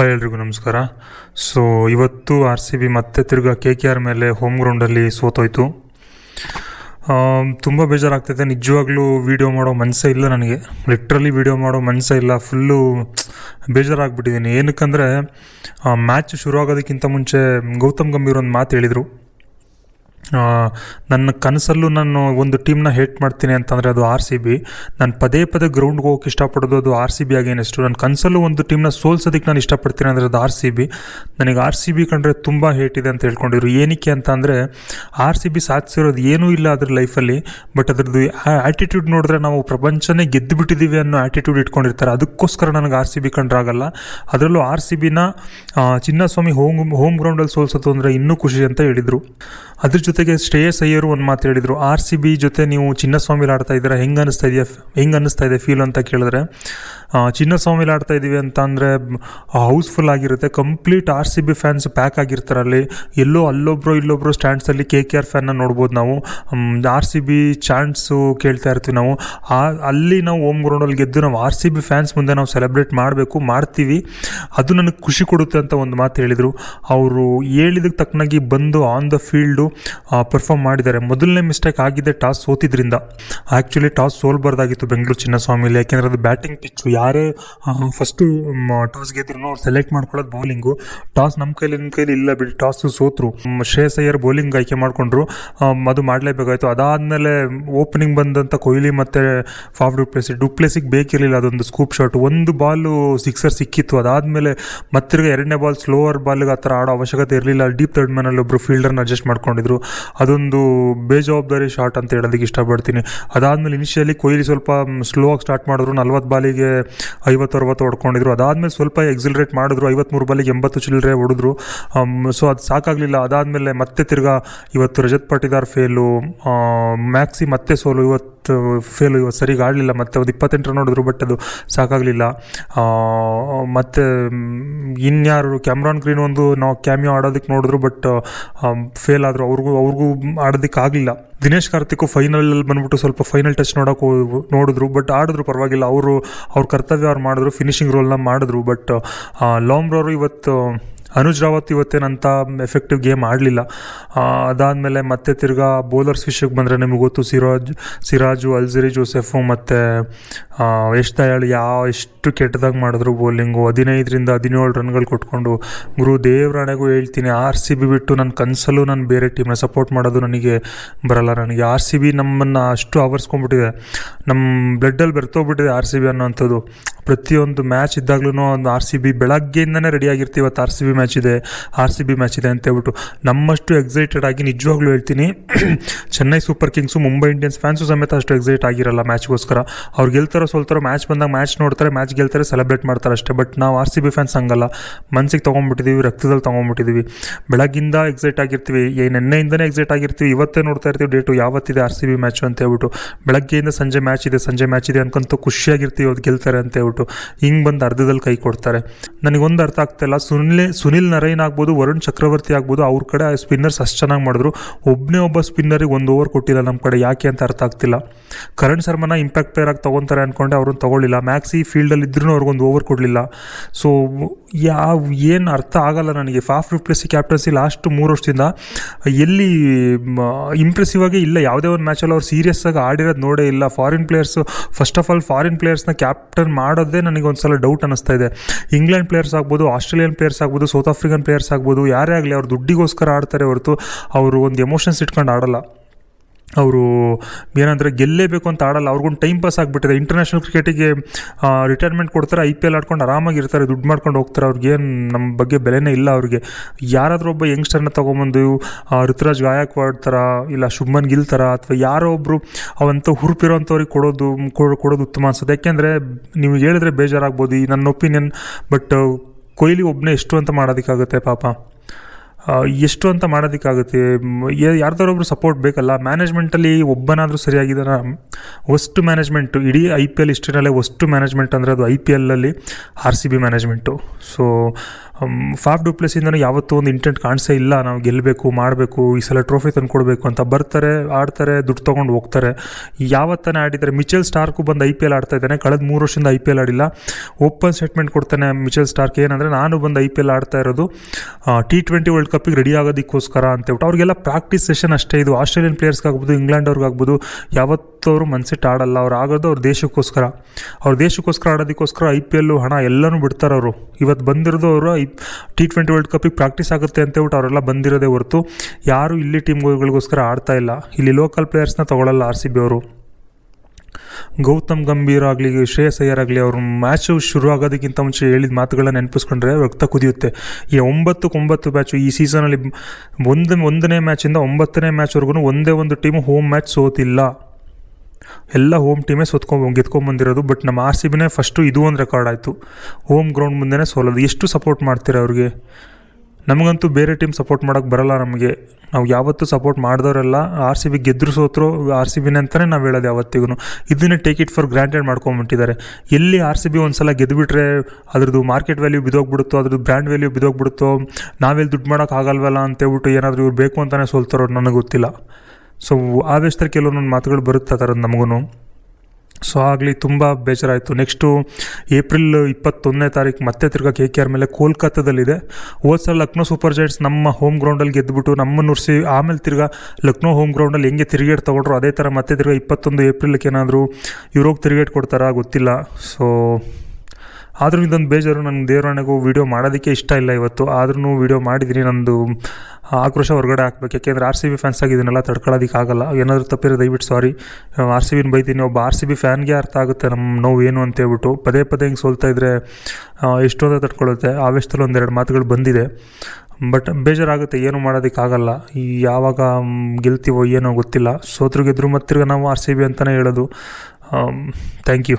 Hi ಎಲ್ರಿಗೂ ನಮಸ್ಕಾರ. So ಇವತ್ತು ಆರ್ ಸಿ ಬಿ ಮತ್ತೆ ತಿರ್ಗಾ ಕೆ ಕೆ ಆರ್ ಮೇಲೆ ಹೋಮ್ ಗ್ರೌಂಡಲ್ಲಿ ಸೋತೋಯ್ತು. ತುಂಬ ಬೇಜಾರಾಗ್ತೈತೆ. ನಿಜವಾಗ್ಲೂ ವೀಡಿಯೋ ಮಾಡೋ ಮನಸ್ಸೇ ಇಲ್ಲ ನನಗೆ. ಲಿಟ್ರಲಿ ವೀಡಿಯೋ ಮಾಡೋ ಮನಸ್ಸೇ ಇಲ್ಲ. ಫುಲ್ಲು ಬೇಜಾರಾಗ್ಬಿಟ್ಟಿದ್ದೀನಿ ಏನಕ್ಕಂದರೆ ಮ್ಯಾಚ್ ಶುರು ಆಗೋದಕ್ಕಿಂತ ಮುಂಚೆ ಗೌತಮ್ ಗಂಭೀರ್ ಒಂದು ಮಾತು ಹೇಳಿದರು. ನನ್ನ ಕನಸಲ್ಲೂ ನಾನು ಒಂದು ಟೀಮ್ನ ಹೇಟ್ ಮಾಡ್ತೀನಿ ಅಂತಂದರೆ ಅದು ಆರ್ ಸಿ ಬಿ ನಾನು ಪದೇ ಪದೇ ಗ್ರೌಂಡ್ಗೆ ಹೋಗೋಕೆ ಇಷ್ಟಪಡೋದು ಅದು ಆರ್ ಸಿ ಬಿ ಆಗೇನೆಷ್ಟು ನನ್ನ ಕನಸಲ್ಲೂ ಒಂದು ಟೀಮ್ನ ಸೋಲ್ಸೋದಕ್ಕೆ ನಾನು ಇಷ್ಟಪಡ್ತೀನಿ ಅಂದರೆ ಅದು ಆರ್ ಸಿ ಬಿ ನನಗೆ ಆರ್ ಸಿ ಬಿ ಕಂಡ್ರೆ ತುಂಬ ಹೇಟ್ ಇದೆ ಅಂತ ಹೇಳ್ಕೊಂಡಿದ್ರು. ಏನಕ್ಕೆ ಅಂತ ಅಂದರೆ ಆರ್ ಸಿ ಬಿ ಸಾಧಿಸಿರೋದು ಏನೂ ಇಲ್ಲ ಅದ್ರ ಲೈಫಲ್ಲಿ ಬಟ್ ಅದರದ್ದು ಆ್ಯಟಿಟ್ಯೂಡ್ ನೋಡಿದ್ರೆ ನಾವು ಪ್ರಪಂಚನೇ ಗೆದ್ದು ಬಿಟ್ಟಿದ್ದೀವಿ ಅನ್ನೋ ಆ್ಯಟಿಟ್ಯೂಡ್ ಇಟ್ಕೊಂಡಿರ್ತಾರೆ. ಅದಕ್ಕೋಸ್ಕರ ನನಗೆ ಆರ್ ಸಿ ಬಿ ಕಂಡ್ರಾಗಲ್ಲ ಅದರಲ್ಲೂ ಆರ್ ಸಿ ಬಿನ ಚಿನ್ನಸ್ವಾಮಿ ಹೋಮ್ ಹೋಮ್ ಗ್ರೌಂಡಲ್ಲಿ ಸೋಲ್ಸೋದು ಅಂದರೆ ಇನ್ನೂ ಖುಷಿ ಅಂತ ಹೇಳಿದರು. ಅದ್ರ ಜೊತೆಗೆ ಶ್ರೇಯಸ್ ಅಯ್ಯರು ಒಂದು ಮಾತು ಹೇಳಿದರು, ಆರ್ ಸಿ ಬಿ ಜೊತೆ ನೀವು ಚಿನ್ನಸ್ವಾಮಿಲಿ ಆಡ್ತಾ ಇದ್ದೀರಾ? ಹೆಂಗೆ ಅನ್ನಿಸ್ತಾ ಇದೆಯಾ? ಹೆಂಗೆ ಅನ್ನಿಸ್ತಾ ಇದೆ ಫೀಲ್ ಅಂತ ಕೇಳಿದ್ರೆ ಆ, ಚಿನ್ನಸ್ವಾಮಿಲಿ ಆಡ್ತಾ ಇದ್ದೀವಿ ಅಂತ ಅಂದರೆ ಹೌಸ್ಫುಲ್ ಆಗಿರುತ್ತೆ. Complete R C B fans pack ಆಗಿರ್ತಾರೆ ಅಲ್ಲಿ. ಎಲ್ಲೋ ಅಲ್ಲೊಬ್ರು ಇಲ್ಲೊಬ್ರು ಸ್ಟ್ಯಾಂಡ್ಸಲ್ಲಿ ಕೆ ಕೆ ಆರ್ ಫ್ಯಾನ್ನ ನೋಡ್ಬೋದು ನಾವು. ಆರ್ ಸಿ ಬಿ ಚಾಂಟ್ಸು ಕೇಳ್ತಾ ಇರ್ತೀವಿ ನಾವು. ಆ ಅಲ್ಲಿ ನಾವು ಓಮ್ ಗ್ರೌಂಡಲ್ಲಿ ಗೆದ್ದು ನಾವು ಆರ್ ಸಿ ಬಿ ಫ್ಯಾನ್ಸ್ ಮುಂದೆ ನಾವು ಸೆಲೆಬ್ರೇಟ್ ಮಾಡಬೇಕು ಮಾಡ್ತೀವಿ. ಅದು ನನಗೆ ಖುಷಿ ಕೊಡುತ್ತೆ ಅಂತ ಒಂದು ಮಾತು ಹೇಳಿದರು. ಅವರು ಹೇಳಿದಕ್ಕೆ ತಕ್ಕನಾಗಿ ಬಂದು ಆನ್ ದ ಫೀಲ್ಡು ಪರ್ಫಾರ್ಮ್ ಮಾಡಿದ್ದಾರೆ. ಮೊದಲನೇ ಮಿಸ್ಟೇಕ್ ಆಗಿದೆ ಟಾಸ್ ಸೋತಿದ್ರಿಂದ. ಆ್ಯಕ್ಚುಲಿ ಟಾಸ್ ಸೋಲ್ಬಾರ್ದಾಗಿತ್ತು ಬೆಂಗಳೂರು ಚಿನ್ನಸ್ವಾಮಿಲಿ ಯಾಕೆಂದರೆ ಅದು ಬ್ಯಾಟಿಂಗ್ ಪಿಚ್ಚು ಯಾರೇ ಫಸ್ಟು ಟಾಸ್ ಗೆದ್ರು ಅವ್ರು ಸೆಲೆಕ್ಟ್ ಮಾಡ್ಕೊಳ್ಳೋದು ಬೌಲಿಂಗು ಟಾಸ್ ನಮ್ಮ ಕೈಲಿ ನಿಮ್ಮ ಕೈಲಿ ಇಲ್ಲ ಬಿಡಿ ಟಾಸ್ ಸೋತರು. ಶ್ರೇಯಸ್ ಅಯ್ಯರ್ ಬೌಲಿಂಗ್ ಆಯ್ಕೆ ಮಾಡಿಕೊಂಡ್ರು. ಅದು ಮಾಡಲೇಬೇಕಾಯ್ತು. ಅದಾದಮೇಲೆ ಓಪನಿಂಗ್ ಬಂದಂಥ ಕೊಹ್ಲಿ ಮತ್ತು ಫಾಫ್ ಡುಪ್ಲೇಸಿ ಡುಪ್ಲೇಸಿಗೆ ಬೇಕಿರಲಿಲ್ಲ ಅದೊಂದು ಸ್ಕೂಪ್ ಶಾಟ್ ಒಂದು ಬಾಲು ಸಿಕ್ಸರ್ ಸಿಕ್ಕಿತ್ತು. ಅದಾದಮೇಲೆ ಮತ್ತಿರ್ಗ ಎರಡನೇ ಬಾಲ್ ಸ್ಲೋವರ್ ಬಾಲ್ಗೆ ಆ ಥರ ಆಡೋ ಅವಶ್ಯಕತೆ ಇರಲಿಲ್ಲ. ಡೀಪ್ ಥರ್ಡ್ ಮ್ಯಾನಲ್ಲಿ ಒಬ್ಬರು ಫೀಲ್ಡರ್ನ ಅಡ್ಜಸ್ಟ್ ಮಾಡ್ಕೊಂಡಿದ್ರು. ಅದೊಂದು ಬೇಜವಾಬ್ದಾರಿ ಶಾಟ್ ಅಂತ ಹೇಳೋದಕ್ಕೆ ಇಷ್ಟಪಡ್ತೀನಿ. ಅದಾದಮೇಲೆ ಇನಿಷಿಯಲಿ ಕೊಹ್ಲಿ ಸ್ವಲ್ಪ ಸ್ಲೋ ಆಗಿ ಸ್ಟಾರ್ಟ್ ಮಾಡಿದ್ರು. ನಲ್ವತ್ತು ಬಾಲಿಗೆ ಐವತ್ತು ಅರವತ್ತು ಹೊಡ್ಕೊಂಡಿದ್ರು. ಅದಾದಮೇಲೆ ಸ್ವಲ್ಪ ಎಕ್ಸಿಲ್ರೇಟ್ ಮಾಡಿದ್ರು. ಐವತ್ತ್ಮೂರು ಬಾಲಿಗೆ ಎಂಬತ್ತು ಚಿಲ್ಲರೆ ಹೊಡೆದ್ರು. ಸೊ ಅದು ಸಾಕಾಗಲಿಲ್ಲ. ಅದಾದಮೇಲೆ ಮತ್ತೆ ತಿರ್ಗಾ ಇವತ್ತು ರಜತ್ ಪಾಟಿದಾರ್ ಫೇಲು ಮ್ಯಾಕ್ಸಿ ಮತ್ತೆ ಸೋಲು. ಇವತ್ತು ಫೇಲು ಇವತ್ತು ಸರಿಗೆ ಆಡಲಿಲ್ಲ. ಮತ್ತೆ ಅದು ಇಪ್ಪತ್ತೆಂಟರ ನೋಡಿದ್ರು ಬಟ್ ಅದು ಸಾಕಾಗಲಿಲ್ಲ. ಮತ್ತು ಇನ್ಯಾರು, ಕ್ಯಾಮ್ರಾನ್ ಗ್ರೀನ್ ಒಂದು ನಾವು ಕ್ಯಾಮಿಯೋ ಆಡೋದಕ್ಕೆ ನೋಡಿದ್ರು ಬಟ್ ಫೇಲ್ ಆದರು. ಅವ್ರಿಗೂ ಅವ್ರಿಗೂ ಆಡೋದಕ್ಕೆ ಆಗಲಿಲ್ಲ. ದಿನೇಶ್ ಕಾರ್ತಿಕ್ ಫೈನಲಲ್ಲಿ ಬಂದ್ಬಿಟ್ಟು ಸ್ವಲ್ಪ ಫೈನಲ್ ಟಚ್ ನೋಡೋಕೆ ನೋಡಿದ್ರು ಬಟ್ ಆಡಿದ್ರು ಪರವಾಗಿಲ್ಲ. ಅವರು, ಅವ್ರ ಕರ್ತವ್ಯ ಅವ್ರು ಮಾಡಿದ್ರು ಫಿನಿಶಿಂಗ್ ರೋಲ್ನ ಮಾಡಿದ್ರು ಬಟ್ ಲಾಂಬ್ರವರು ಇವತ್ತು ಅನುಜ್ ರಾವತ್ ಇವತ್ತೇನಂತ ಎಫೆಕ್ಟಿವ್ ಗೇಮ್ ಆಡಲಿಲ್ಲ. ಅದಾದಮೇಲೆ ಮತ್ತೆ ತಿರ್ಗಾ ಬೌಲರ್ಸ್ ವಿಷಯಕ್ಕೆ ಬಂದರೆ ನಿಮಗೆ ಗೊತ್ತು, ಸಿರಾಜ್, ಸಿರಾಜು, ಅಲ್ಜರಿ, ಜೋಸೆಫು ಮತ್ತು ಯಶ್ ದಯಾಳ್ ಯಾವ ಎಷ್ಟು ಕೆಟ್ಟದಾಗಿ ಮಾಡಿದ್ರು ಬೌಲಿಂಗು ಹದಿನೈದರಿಂದ ಹದಿನೇಳು ರನ್ಗಳು ಕೊಟ್ಕೊಂಡು ಗುರು ದೇವ್ರಾಣೆಗೂ ಹೇಳ್ತೀನಿ, ಆರ್ ಸಿ ಬಿ ಬಿಟ್ಟು ನನ್ನ ಕನಸಲ್ಲೂ ನಾನು ಬೇರೆ ಟೀಮ್ನ ಸಪೋರ್ಟ್ ಮಾಡೋದು ನನಗೆ ಬರಲ್ಲ ನನಗೆ. ಆರ್ ಸಿ ಬಿ ನಮ್ಮನ್ನು ಅಷ್ಟು ಆವರ್ಸ್ಕೊಂಡ್ಬಿಟ್ಟಿದೆ. ನಮ್ಮ ಬ್ಲಡ್ಡಲ್ಲಿ ಬೆರ್ತೋಗ್ಬಿಟ್ಟಿದೆ ಆರ್ ಸಿ ಬಿ ಅನ್ನೋಂಥದ್ದು. ಪ್ರತಿಯೊಂದು ಮ್ಯಾಚ್ ಇದ್ದಾಗ್ಲೂ ಒಂದು ಆರ್ ಸಿ ಬಿ ಬೆಳಗ್ಗೆಯಿಂದನೇ ರೆಡಿ ಆಗಿರ್ತೀವಿ, ಇವತ್ತು ಆರ್ ಸಿ ಬಿ ಮ್ಯಾಚ್ ಇದೆ ಆರ್ ಸಿ ಬಿ ಮ್ಯಾಚ್ ಇದೆ ಅಂತ ಹೇಳ್ಬಿಟ್ಟು ನಮ್ಮಷ್ಟು ಎಕ್ಸೈಟೆಡ್ ಆಗಿ ನಿಜವಾಗ್ಲೂ ಹೇಳ್ತೀನಿ. Chennai super kings Mumbai Indians fans ಸಮೇತ ಅಷ್ಟು ಎಕ್ಸೈಟ್ ಆಗಿರಲ್ಲ ಮ್ಯಾಚ್ಗೋಸ್ಕರ ಅವ್ರು ಗೆಲ್ತಾರೋ ಸೋಲ್ತಾರೋ ಮ್ಯಾಚ್ ಬಂದಾಗ ಮ್ಯಾಚ್ ನೋಡ್ತಾರೆ ಮ್ಯಾಚ್ ಗೆಲ್ತಾರೆ ಸೆಲೆಬ್ರೇಟ್ ಮಾಡ್ತಾರೆ ಅಷ್ಟೇ. ಬಟ್ ನಾವು ಆರ್ ಸಿ ಬಿ ಫ್ಯಾನ್ಸ್ ಹಂಗಲ್ಲ. ಮನ್ಸಿಗೆ ತೊಗೊಂಡ್ಬಿಟ್ಟಿದ್ದೀವಿ ರಕ್ತದಲ್ಲಿ ತೊಗೊಂಡ್ಬಿಟ್ಟಿದ್ದೀವಿ ಬೆಳಗ್ಗಿಂದ ಎಕ್ಸೈಟ್ ಆಗಿರ್ತೀವಿ. ಏ ನೆನ್ನೆಯಿಂದನೇ ಎಕ್ಸೈಟ್ ಆಗಿರ್ತೀವಿ. ಇವತ್ತೇ ನೋಡ್ತಾ ಇರ್ತೀವಿ ಡೇಟು ಯಾವತ್ತಿದೆ ಆರ್ ಸಿ ಬಿ ಮ್ಯಾಚು ಅಂತ ಹೇಳ್ಬಿಟ್ಟು. ಬೆಳಗ್ಗೆಯಿಂದ ಸಂಜೆ ಮ್ಯಾಚ್ ಇದೆ, ಸಂಜೆ ಮ್ಯಾಚ್ ಇದೆ ಅನ್ಕೊಂತ ಖುಷಿಯಾಗಿರ್ತೀವಿ ಅವ್ರು ಗೆಲ್ತಾರೆ ಅಂತ ಹೇಳ್ಬಿಟ್ಟು. ಹಿಂಗೆ ಬಂದು ಅರ್ಧದಲ್ಲಿ ಕೈ ಕೊಡ್ತಾರೆ. ನನಗೊಂದು ಅರ್ಥ ಆಗ್ತಾಯಿಲ್ಲ ಸುನಿಲ್ ಸುನಿಲ್ ನರೈನ್ ಆಗ್ಬೋದು, ವರುಣ್ ಚಕ್ರವರ್ತಿ ಆಗ್ಬೋದು, ಅವ್ರ ಕಡೆ ಸ್ಪಿನ್ನರ್ಸ್ ಅಷ್ಟು ಚೆನ್ನಾಗಿ ಮಾಡಿದ್ರು. ಒಬ್ಬನೇ ಒಬ್ಬ ಸ್ಪಿನ್ನರಿಗೆ ಒಂದು ಓವರ್ ಕೊಟ್ಟಿಲ್ಲ ನಮ್ಮ ಕಡೆ, ಯಾಕೆ ಅಂತ ಅರ್ಥ ಆಗ್ತಿಲ್ಲ. ಕರಣ್ ಶರ್ಮನ ಇಂಪ್ಯಾಕ್ಟ್ ಪ್ಲೇಯರ್ ಆಗಿ ತೊಗೊತಾರೆ ಅಂದ್ಕೊಂಡೆ ಅವ್ರನ್ನ ತೊಗೊಳ್ಳಿಲ್ಲ. ಮ್ಯಾಕ್ಸಿ ಫೀಲ್ಡಲ್ಲಿ ಇದ್ರೂ ಅವ್ರಿಗೊಂದು ಓವರ್ ಕೊಡಲಿಲ್ಲ. ಸೊ ಯಾವ, ಏನು ಅರ್ಥ ಆಗಲ್ಲ ನನಗೆ. ಫಾಫ್ ರಿಪ್ಲೇಸಿ ಕ್ಯಾಪ್ಟನ್ಸಿ ಲಾಸ್ಟ್ ಮೂರು ವರ್ಷದಿಂದ ಎಲ್ಲಿ ಇಂಪ್ರೆಸಿವ್ ಆಗಿ ಇಲ್ಲ. ಯಾವುದೇ ಒಂದು ಮ್ಯಾಚಲ್ಲಿ ಅವ್ರು ಸೀರಿಯಸ್ ಆಗಿ ಆಡಿರೋದು ನೋಡೇ ಇಲ್ಲ. Foreign players first of all foreign ಪ್ಲೇಯರ್ಸ್ನ captain ಮಾಡೋದೇ ನನಗೆ ಒಂದು ಸಲ ಡೌಟ್ ಅನ್ನಿಸ್ತಾ ಇದೆ. ಇಂಗ್ಲೆಂಡ್ ಪ್ಲೇಯರ್ಸ್ ಆಗ್ಬೋದು ಆಸ್ಟ್ರೇಲಿಯನ್ ಪ್ಲೇಯರ್ಸ್ ಆಗ್ಬೋದು ಸೌತ್ ಆಫ್ರಿಕನ್ ಪ್ಲೇಯರ್ಸ್ ಆಗ್ಬೋದು, ಯಾರೇ ಆಗಲಿ ಅವ್ರು ದುಡ್ಡಿಗೋಸ್ಕರ ಆಡ್ತಾರೆ ಹೊರತು ಅವರು ಒಂದು ಎಮೋಷನ್ಸ್ ಇಟ್ಕೊಂಡು ಆಡಲ್ಲ. ಅವರು ಏನಂದರೆ ಗೆಲ್ಲೇಬೇಕು ಅಂತ ಆಡಲ್ಲ, ಅವ್ರಿಗೊಂದು ಟೈಮ್ ಪಾಸ್ ಆಗಿಬಿಟ್ಟಿದೆ. ಇಂಟರ್ನ್ಯಾಷನಲ್ ಕ್ರಿಕೆಟಿಗೆ ರಿಟೈರ್ಮೆಂಟ್ ಕೊಡ್ತಾರೆ ಐ ಪಿ ಎಲ್ ಆಡ್ಕೊಂಡು ಆರಾಮಾಗಿರ್ತಾರೆ ದುಡ್ಡು ಮಾಡ್ಕೊಂಡು ಹೋಗ್ತಾರೆ. ಅವ್ರಿಗೇನು ನಮ್ಮ ಬಗ್ಗೆ ಬೆಲೆನೇ ಇಲ್ಲ ಅವ್ರಿಗೆ. ಯಾರಾದರೂ ಒಬ್ಬ ಯಂಗ್ಸ್ಟರ್ನ ತೊಗೊಂಬಂದು ಋತುರಾಜ್ ಗಾಯಕ್ವಾಡ್ ಥರ ಇಲ್ಲ ಶುಭ್ಮನ್ ಗಿಲ್ ಥರ ಅಥವಾ ಯಾರೋ ಒಬ್ಬರು ಅವಂಥ ಹುರುಪಿರೋಂಥವ್ರಿಗೆ ಕೊಡೋದು ಕೊಡೋ- ಕೊಡೋದು ಉತ್ತಮ ಅನ್ಸುತ್ತೆ. ಯಾಕೆಂದರೆ ನೀವು ಹೇಳಿದ್ರೆ ಬೇಜಾರಾಗ್ಬೋದು, ಈ ನನ್ನ ಒಪಿನಿಯನ್ ಬಟ್ ಕೊಹ್ಲಿ ಒಬ್ಬನೇ ಎಷ್ಟು ಅಂತ ಮಾಡೋದಕ್ಕಾಗುತ್ತೆ ಪಾಪ. ಎಷ್ಟು ಅಂತ ಮಾಡೋದಕ್ಕಾಗುತ್ತೆ? ಯಾರ್ದಾರೊಬ್ರು ಸಪೋರ್ಟ್ ಬೇಕಲ್ಲ? ಮ್ಯಾನೇಜ್ಮೆಂಟಲ್ಲಿ ಒಬ್ಬನಾದರೂ ಸರಿಯಾಗಿದ್ದಾನ? ಒಷ್ಟು ಮ್ಯಾನೇಜ್ಮೆಂಟು ಇಡೀ ಐ ಪಿ ಎಲ್ ಹಿಸ್ಟ್ರಿನಲ್ಲೇ ಒಸ್ಟು ಮ್ಯಾನೇಜ್ಮೆಂಟ್ ಅಂದರೆ ಅದು I P ಎಲ್ಲಲ್ಲಿ R C B management so Faf ಡುಪ್ಲೆಸಿಂದನೂ ಯಾವತ್ತೂ ಒಂದು ಇಂಟೆಂಟ್ ಕಾಣಿಸೇ ಇಲ್ಲ. ನಾವು ಗೆಲ್ಲಬೇಕು ಮಾಡಬೇಕು, ಈ ಸಲ ಟ್ರೋಫಿ ತಂದು ಕೊಡಬೇಕು ಅಂತ ಬರ್ತಾರೆ, ಆಡ್ತಾರೆ, ದುಡ್ಡು ತೊಗೊಂಡು ಹೋಗ್ತಾರೆ. ಯಾವತ್ತಾನೆ ಆಡಿದರೆ ಮಿಚೆಲ್ ಸ್ಟಾರ್ಕು ಬಂದು ಐ ಪಿ ಎಲ್ ಆಡ್ತಾ ಇದ್ದಾನೆ. ಕಳೆದ ಮೂರು ವರ್ಷದಿಂದ ಐ ಪಿ ಎಲ್ ಆಡಿಲ್ಲ. ಓಪನ್ ಸ್ಟೇಟ್ಮೆಂಟ್ ಕೊಡ್ತಾನೆ ಮಿಚೆಲ್ ಸ್ಟಾರ್ಕ್. ಏನಂದರೆ, ನಾನು ಬಂದು ಐ ಪಿ ಎಲ್ ಆಡ್ತಾ ಇರೋದು ಟಿ ಟ್ವೆಂಟಿ ವರ್ಲ್ಡ್ ಕಪ್ಪಿಗೆ ರೆಡಿ ಆಗೋದಕ್ಕೋಸ್ಕರ ಅಂತೇಳ್ಬಿಟ್ಟು ಅವ್ರಿಗೆಲ್ಲ ಪ್ರಾಕ್ಟೀಸ್ ಸೆಷನ್ ಅಷ್ಟೇ. ಇದು ಆಸ್ಟ್ರೇಲಿಯನ್ ಪ್ಲೇಯರ್ಸ್ಗಾಗ್ಬೋದು ಇಂಗ್ಲೆಂಡ್ ಅವ್ರಿಗಾಗ್ಬೋದು ಯಾವತ್ತವರು ಮನ್ಸಿಟ್ಟು ಆಡಲ್ಲ. ಅವ್ರು ಆಗೋದು ಅವ್ರ ದೇಶಕ್ಕೋಸ್ಕರ. ಅವ್ರ ದೇಶಕ್ಕೋಸ್ಕರ ಆಡೋದಕ್ಕೋಸ್ಕರ ಐ ಪಿ ಎಲ್ಲು ಹಣ ಎಲ್ಲನೂ ಬಿಡ್ತಾರೆ ಅವರು. ಇವತ್ತು ಬಂದಿರೋದು ಅವರು ಐ ಟಿ ಟ್ವೆಂಟಿ ವರ್ಲ್ಡ್ ಕಪ್ಪಿಗೆ ಪ್ರಾಕ್ಟೀಸ್ ಆಗುತ್ತೆ ಅಂತೇಳ್ಬಿಟ್ಟು ಅವರೆಲ್ಲ ಬಂದಿರೋದೇ ಹೊರತು ಯಾರು ಇಲ್ಲಿ ಟೀಮ್ಗಳಿಗೋಸ್ಕರ ಆಡ್ತಾ ಇಲ್ಲ. ಇಲ್ಲಿ ಲೋಕಲ್ ಪ್ಲೇಯರ್ಸ್ನ ತೊಗೊಳ್ಳಲ್ಲ ಆರ್ ಸಿ ಬಿ ಅವರು. ಗೌತಮ್ ಗಂಭೀರ್ ಆಗಲಿ, ಶ್ರೇಯಸ್ ಅಯ್ಯರ್ ಆಗಲಿ, ಅವ್ರ ಮ್ಯಾಚು ಶುರು ಆಗೋದಕ್ಕಿಂತ ಮುಂಚೆ ಹೇಳಿದ ಮಾತುಗಳನ್ನ ನೆನಪಿಸ್ಕೊಂಡ್ರೆ ರಕ್ತ ಕುದಿಯುತ್ತೆ. ಈ ಒಂಬತ್ತಕ್ಕೆ ಒಂಬತ್ತು ಮ್ಯಾಚು ಈ ಸೀಸನಲ್ಲಿ ಒಂದು, ಒಂದನೇ ಮ್ಯಾಚಿಂದ ಒಂಬತ್ತನೇ ಮ್ಯಾಚ್ವರೆಗೂ ಒಂದೇ ಒಂದು ಟೀಮ್ ಹೋಮ್ ಮ್ಯಾಚ್ ಸೋತಿಲ್ಲ. ಎಲ್ಲ ಹೋಮ್ ಟೀಮೇ ಸೋತ್ಕೊಂಡು ಗೆದ್ಕೊಂಬಂದಿರೋದು ಬಟ್ ನಮ್ಮ ಆರ್ ಸಿ ಬಿನೇ ಫಸ್ಟು ಇದು ಒಂದು ರೆಕಾರ್ಡ್ ಆಯಿತು. ಹೋಮ್ ಗ್ರೌಂಡ್ ಮುಂದೆನೇ ಸೋಲೋದು. ಎಷ್ಟು ಸಪೋರ್ಟ್ ಮಾಡ್ತೀರಾ ಅವ್ರಿಗೆ? ನಮಗಂತೂ ಬೇರೆ ಟೀಮ್ ಸಪೋರ್ಟ್ ಮಾಡೋಕ್ಕೆ ಬರಲ್ಲ ನಮಗೆ. ನಾವು ಯಾವತ್ತೂ ಸಪೋರ್ಟ್ ಮಾಡಿದವರೆಲ್ಲ ಆರ್ ಸಿ ಬಿ ಗೆದ್ರು ಸೋತ್ರು ಆರ್ ಸಿ ಬಿನೇ ಅಂತಲೇ ನಾವು ಹೇಳೋದು ಯಾವತ್ತಿಗೂ ಇದನ್ನೇ ಟೇಕ್ ಇಟ್ ಫಾರ್ ಗ್ರಾಂಟೆಡ್ ಮಾಡ್ಕೊಂಬಿಟ್ಟಿದ್ದಾರೆ. ಎಲ್ಲಿ ಆರ್ ಸಿ ಬಿ ಒಂದು ಸಲ ಗೆದ್ದುಬಿಟ್ರೆ ಅದ್ರದ್ದು ಮಾರ್ಕೆಟ್ ವ್ಯಾಲ್ಯೂ ಬಿದೋಗ್ಬಿಡುತ್ತೋ ಅದ್ರದ್ದು ಬ್ರ್ಯಾಂಡ್ ವ್ಯಾಲ್ಯೂ ಬಿದೋಗ್ಬಿಡುತ್ತೋ ನಾವೆಲ್ಲಿ ದುಡ್ಡು ಮಾಡೋಕ್ಕಾಗಲ್ವಲ್ಲ ಅಂತೇಳ್ಬಿಟ್ಟು ಏನಾದರೂ ಇವ್ರು ಬೇಕು ಅಂತಲೇ ಸೋಲ್ತಾರೋ ನನಗೆ ಗೊತ್ತಿಲ್ಲ. ಸೊ ಆವೇಶದಲ್ಲಿ ಕೆಲವೊಂದೊಂದು ಮಾತುಗಳು ಬರುತ್ತೆ ಆ ಥರದ್ದು ನಮಗೂ ಸೊ ಆಗಲಿ ತುಂಬ ಬೇಜಾರಾಯಿತು. ನೆಕ್ಸ್ಟು ಏಪ್ರಿಲ್ ಇಪ್ಪತ್ತೊಂದನೇ ತಾರೀಕು ಮತ್ತೆ ತಿರ್ಗಾ ಕೆ ಕೆ ಆರ್ ಮೇಲೆ ಕೋಲ್ಕತ್ತಾದಲ್ಲಿದೆ. ಹೋದ ಸಲ ಲಕ್ನೋ ಸೂಪರ್ ಜೈಂಟ್ಸ್ ನಮ್ಮ ಹೋಮ್ ಗ್ರೌಂಡಲ್ಲಿ ಗೆದ್ದುಬಿಟ್ಟು ನಮ್ಮನ್ನು ಉರ್ಸಿ, ಆಮೇಲೆ ತಿರ್ಗಾ ಲಕ್ನೋ ಹೋಮ್ ಗ್ರೌಂಡಲ್ಲಿ ಹೆಂಗೆ ತಿರುಗೇಟ್ ತೊಗೊಂಡ್ರು ಅದೇ ಥರ ಮತ್ತೆ ತಿರ್ಗಾ ಇಪ್ಪತ್ತೊಂದು ಏಪ್ರಿಲ್ಗೆ ಏನಾದರೂ ಇವ್ರಿಗೆ ತಿರುಗೇಟ್ ಕೊಡ್ತಾರಾ ಗೊತ್ತಿಲ್ಲ. ಸೊ ಆದರೂ ಇದೊಂದು ಬೇಜಾರು ನನ್ನ ದೇವರಾಣೆಗೂ ವೀಡಿಯೋ ಮಾಡೋದಕ್ಕೆ ಇಷ್ಟ ಇಲ್ಲ ಇವತ್ತು. ಆದ್ರೂ ವೀಡಿಯೋ ಮಾಡಿದ್ದೀನಿ, ನಂದು ಆಕ್ರೋಶ ಹೊರಗಡೆ ಹಾಕ್ಬೇಕು. ಯಾಕೆಂದರೆ ಆರ್ ಸಿ ಬಿ ಫ್ಯಾನ್ಸ್ ಆಗಿದ್ದೀನಲ್ಲ ತಡ್ಕೊಳ್ಳೋದಕ್ಕಾಗಲ್ಲ ಏನಾದರೂ ತಪ್ಪಿರೋ ದಯವಿಟ್ಟು ಸಾರಿ ಆರ್ ಸಿ ಬಿನ ಬೈತೀನಿ. ಒಬ್ಬ ಆರ್ ಸಿ ಬಿ ಫ್ಯಾನ್ಗೆ ಅರ್ಥ ಆಗುತ್ತೆ ನಮ್ಮ ನೋವು ಏನು ಅಂತ ಹೇಳ್ಬಿಟ್ಟು. ಪದೇ ಪದೇ ಹಿಂಗೆ ಸೋಲ್ತಾ ಇದ್ದರೆ ಎಷ್ಟೊಂದು ತಡ್ಕೊಳ್ಳುತ್ತೆ. ಆವೇಶದಲ್ಲಿ ಒಂದೆರಡು ಮಾತುಗಳು ಬಂದಿದೆ. ಬಟ್ ಬೇಜಾರಾಗುತ್ತೆ, ಏನು ಮಾಡೋದಕ್ಕಾಗಲ್ಲ ಯಾವಾಗ ಗೆಲ್ತೀವೋ ಏನೋ ಗೊತ್ತಿಲ್ಲ. ಸೋತ್ರು ಗೆದ್ರು ಮತ್ತೆ ತಿರ್ಗಾ ನಾವು ಆರ್ ಸಿ ಬಿ ಅಂತಲೇ ಹೇಳೋದು. Thank you